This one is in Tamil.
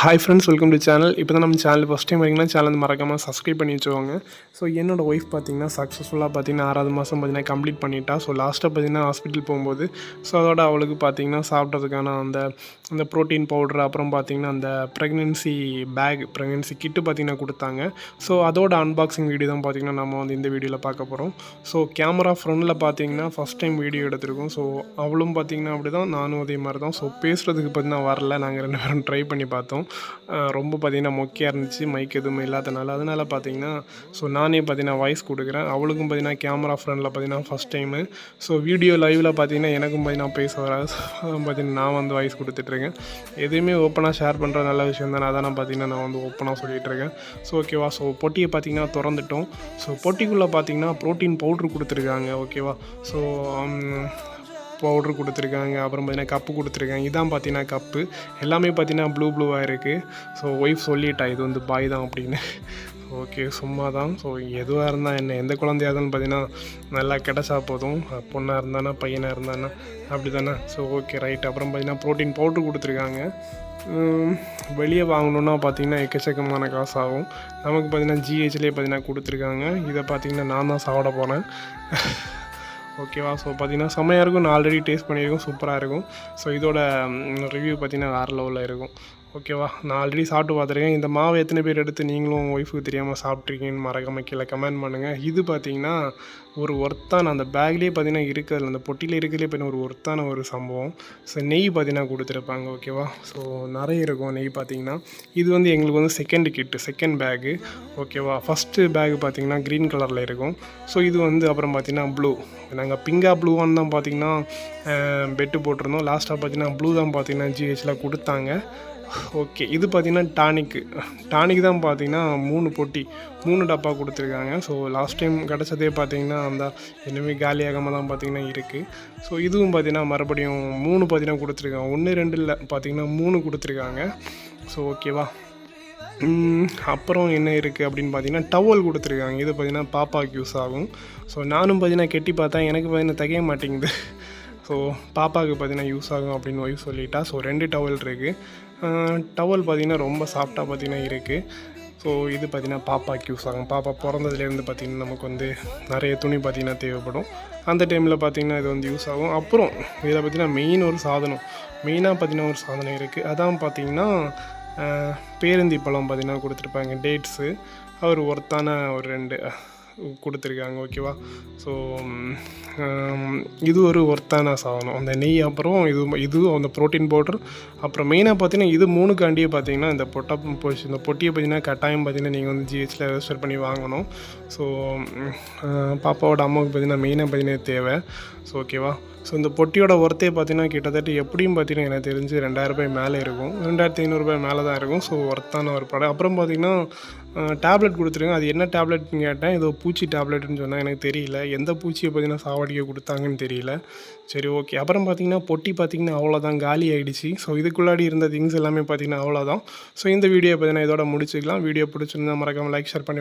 Hi friends welcome to channel இப்போ தான் நம்ம சேனல் ஃபஸ்ட் டைம் வரீங்கன்னா சேனல் வந்து மறக்காமல் சப்ஸ்கிரைப் பண்ணி வச்சுக்கோங்க. ஸோ என்னோட ஒய்ஃப் பார்த்தீங்கன்னா சக்ஸஸ்ஃபுல்லாக பார்த்தீங்கன்னா ஆறாவது மாதம் பார்த்தீங்கன்னா கம்ப்ளீட் பண்ணிட்டா. ஸோ லாஸ்ட்டாக பார்த்தீங்கன்னா ஹாஸ்பிட்டல் போகும்போது ஸோ அதோட அவளுக்கு பார்த்தீங்கன்னா சாப்பிட்றதுக்கான அந்த அந்த ப்ரோட்டீன் பவுடர் அப்புறம் பார்த்தீங்கன்னா அந்த ப்ரெக்னென்சி பேக் ப்ரெக்னென்சி கிட்டு பார்த்தீங்கன்னா கொடுத்தாங்க. ஸோ அதோட அன்பாக்சிங் வீடியோ தான் பார்த்தீங்கன்னா நம்ம வந்து இந்த வீடியோவில் பார்க்க போகிறோம் ஸோ கேமரா ஃப்ரண்டில் பார்த்தீங்கன்னா ஃபஸ்ட் டைம் வீடியோ எடுத்திருக்கோம். ஸோ அவளும் பார்த்தீங்கன்னா அப்படி தான் நானும் அதே மாதிரி தான் ஸோ பேசுகிறதுக்கு பார்த்தீங்கன்னா வரல. நாங்கள் ரெண்டு பேரும் ட்ரை பண்ணி பார்த்தோம். ரொம்ப பார்த்தீங்கன்னா மொக்கையாக இருந்துச்சு மைக் எதுவுமே இல்லாதனால. அதனால் பார்த்தீங்கன்னா ஸோ நானே பார்த்தீங்கன்னா வாய்ஸ் கொடுக்குறேன். அவளுக்கும் பார்த்தீங்கன்னா கேமரா ஃப்ரெண்டில் பார்த்தீங்கன்னா ஃபஸ்ட் டைமு ஸோ வீடியோ லைவில் பார்த்தீங்கன்னா எனக்கும் பார்த்தீங்கன்னா பேச வராது. பார்த்தீங்கன்னா நான் வந்து வாய்ஸ் கொடுத்துட்ருக்கேன் எதுவுமே ஓப்பனாக ஷேர் பண்ணுற நல்ல விஷயம் தானே. அதான் பார்த்தீங்கன்னா நான் வந்து ஓப்பனாக சொல்லிகிட்டு இருக்கேன். ஸோ ஓகேவா ஸோ பொட்டியை பார்த்தீங்கன்னா திறந்துட்டோம். ஸோ பொட்டிக்குள்ளே பார்த்தீங்கன்னா ப்ரோட்டீன் பவுட்ரு கொடுத்துருக்காங்க. ஓகேவா ஸோ um, பவுட்ரு கொடுத்துருக்காங்க அப்புறம் பார்த்தீங்கன்னா கப்பு கொடுத்துருக்காங்க. இதான் பார்த்தீங்கன்னா கப்பு எல்லாமே பார்த்தீங்கன்னா ப்ளூ ப்ளூவாக இருக்குது ஸோ ஒய்ஃப் சொல்லிட்டா இது வந்து பாய் தான் அப்படின்னு. ஓகே சும்மா தான் ஸோ எதுவாக இருந்தால் என்ன எந்த குழந்தையாக இருந்தாலும் பார்த்தீங்கன்னா நல்லா கிடச்சா போதும். பொண்ணாக இருந்தானா பையனாக இருந்தானா அப்படி தானே ஸோ ஓகே ரைட் அப்புறம் பார்த்தீங்கன்னா ப்ரோட்டீன் பவுட்ரு கொடுத்துருக்காங்க. வெளியே வாங்கணுன்னா பார்த்தீங்கன்னா எக்கச்சக்கமான காசு ஆகும் நமக்கு பார்த்தீங்கன்னா ஜிஹெச்லேயே பார்த்தீங்கன்னா கொடுத்துருக்காங்க. இதை பார்த்தீங்கன்னா நான் தான் சாப்பிட போனேன் ஓகேவா? ஸோ பார்த்தீங்கன்னா செம்மையாக இருக்கும். நான் ஆல்ரெடி டேஸ்ட் பண்ணியிருக்கோம் சூப்பராக இருக்கும். ஸோ இதோட ரிவ்யூ பார்த்தீங்கன்னா வேறு லெவலில் இருக்கும். ஓகேவா? நான் ஆல்ரெடி சாப்பிட்டு பார்த்துருக்கேன். இந்த மாவு எத்தனை பேர் எடுத்து நீங்களும் ஒய்ஃபுக்கு தெரியாமல் சாப்பிட்ருக்கீங்கன்னு மறக்காமல் கீழே கமெண்ட் பண்ணுங்கள் இது பார்த்தீங்கன்னா ஒரு ஒர்த்தான அந்த பேக்லேயே பார்த்தீங்கன்னா இருக்கிறதுல அந்த பொட்டியில் இருக்கிறதுலே பார்த்தீங்கன்னா ஒரு ஒர்த்தான ஒரு சம்பவம். ஸோ நெய் பார்த்தீங்கன்னா கொடுத்துருப்பாங்க ஓகேவா? ஸோ நிறைய இருக்கும் நெய் பார்த்தீங்கன்னா இது வந்து எங்களுக்கு வந்து செகண்ட் கிட்டு செகண்ட் பேகு ஓகேவா? ஃபஸ்ட்டு பேக் பார்த்தீங்கன்னா க்ரீன் கலரில் இருக்கும். ஸோ இது வந்து அப்புறம் பார்த்தீங்கன்னா ப்ளூ நாங்கள் பிங்கா ப்ளூவான்னு தான் பார்த்தீங்கன்னா பெட்டு போட்டிருந்தோம். லாஸ்ட்டாக பார்த்தீங்கன்னா ப்ளூ தான் பார்த்தீங்கன்னா ஜிஹெச்சில் கொடுத்தாங்க. ஓகே இது பார்த்திங்கன்னா டானிக்கு டானிக் தான் பார்த்தீங்கன்னா மூணு பொட்டி மூணு டப்பா கொடுத்துருக்காங்க. ஸோ லாஸ்ட் டைம் கிடச்சதே பார்த்தீங்கன்னா அந்த இனிமேல் காலியாகாமல் தான் பார்த்தீங்கன்னா இருக்குது ஸோ இதுவும் பார்த்திங்கன்னா மறுபடியும் மூணு பார்த்தீங்கன்னா கொடுத்துருக்காங்க. ஒன்று ரெண்டு இல்லை பார்த்தீங்கன்னா மூணு கொடுத்துருக்காங்க. ஸோ ஓகேவா அப்புறம் என்ன இருக்குது அப்படின்னு பார்த்தீங்கன்னா டவல் கொடுத்துருக்காங்க. இது பார்த்தீங்கன்னா பாப்பாவுக்கு யூஸ் ஆகும். ஸோ நானும் பார்த்தீங்கன்னா கெட்டி பார்த்தா எனக்கு பார்த்தீங்கன்னா தகைய மாட்டேங்குது. ஸோ பாப்பாவுக்கு பார்த்தீங்கன்னா யூஸ் ஆகும் அப்படின்னு ஒய்ஃப் சொல்லிட்டா. ஸோ ரெண்டு டவல் இருக்குது டவல் பார்த்தீங்கன்னா ரொம்ப சாஃப்டாக பார்த்தீங்கன்னா இருக்குது ஸோ இது பார்த்தீங்கன்னா பாப்பாக்கு யூஸ் ஆகும். பாப்பா பிறந்ததுலேருந்து பார்த்தீங்கன்னா நமக்கு வந்து நிறைய துணி பார்த்தீங்கன்னா தேவைப்படும். அந்த டைமில் பார்த்தீங்கன்னா இது வந்து யூஸ் ஆகும். அப்புறம் இதில் பார்த்தீங்கன்னா மெயின் ஒரு சாதனம். மெயினாக பார்த்தீங்கன்னா ஒரு சாதனம் இருக்குது அதான் பார்த்தீங்கன்னா பேருந்தி பழம் பார்த்திங்கன்னா கொடுத்துருப்பாங்க. டேட்ஸு அவர் ஒர்த்தான ஒரு ரெண்டு கொடுத்துருக்காங்க ஓகேவா ஸோ இது ஒரு ஒர்த்தான சாதனம். அந்த நெய் அப்புறம் இது இது அந்த ப்ரோட்டீன் பவுடர் அப்புறம் மெயினாக பார்த்தீங்கன்னா இது மூணுக்காண்டியே பார்த்தீங்கன்னா இந்த பொட்டா போச்சு. இந்த பொட்டியை பார்த்தீங்கன்னா கட்டாயம் பார்த்தீங்கன்னா நீங்கள் வந்து ஜிஹெச்சில் ரெஜிஸ்டர் பண்ணி வாங்கணும். ஸோ பாப்பாவோட அம்மாவுக்கு பார்த்தீங்கன்னா மெயினாக பார்த்தீங்கன்னா தேவை. ஸோ ஓகேவா ஸோ இந்த பொட்டியோட ஒர்த்தே பார்த்தீங்கன்னா கிட்டத்தட்ட எப்படியும் பார்த்தீங்கன்னா எனக்கு தெரிஞ்சு ரெண்டாயிரம் ரூபாய் மேலே இருக்கும். ரெண்டாயிரத்தி ஐநூறுரூபாய் மேலே தான் இருக்கும். ஸோ ஒர்த்தான ஒரு படம். அப்புறம் பார்த்தீங்கன்னா டேப்லெட் கொடுத்துருங்க. அது என்ன டேப்லெட்னு கேட்டேன். ஏதோ பூச்சி டேப்லெட்னு சொன்னால் எனக்கு தெரியல. எந்த பூச்சியை பார்த்தீங்கன்னா சாவடிக்க கொடுத்தாங்கன்னு தெரியல. சரி ஓகே அப்புறம் பார்த்தீங்கன்னா பொட்டி பார்த்தீங்கன்னா அவ்வளோதான் காலி ஆகிடுச்சு ஸோ இதுக்குள்ளாடி இருந்த திங்ஸ் எல்லாமே பார்த்தீங்கன்னா அவ்வளோதான் ஸோ இந்த வீடியோ பார்த்தீங்கன்னா இதோட முடிச்சுக்கலாம். வீடியோ பிடிச்சிருந்தா மறக்காமல் லைக் ஷேர் பண்ணி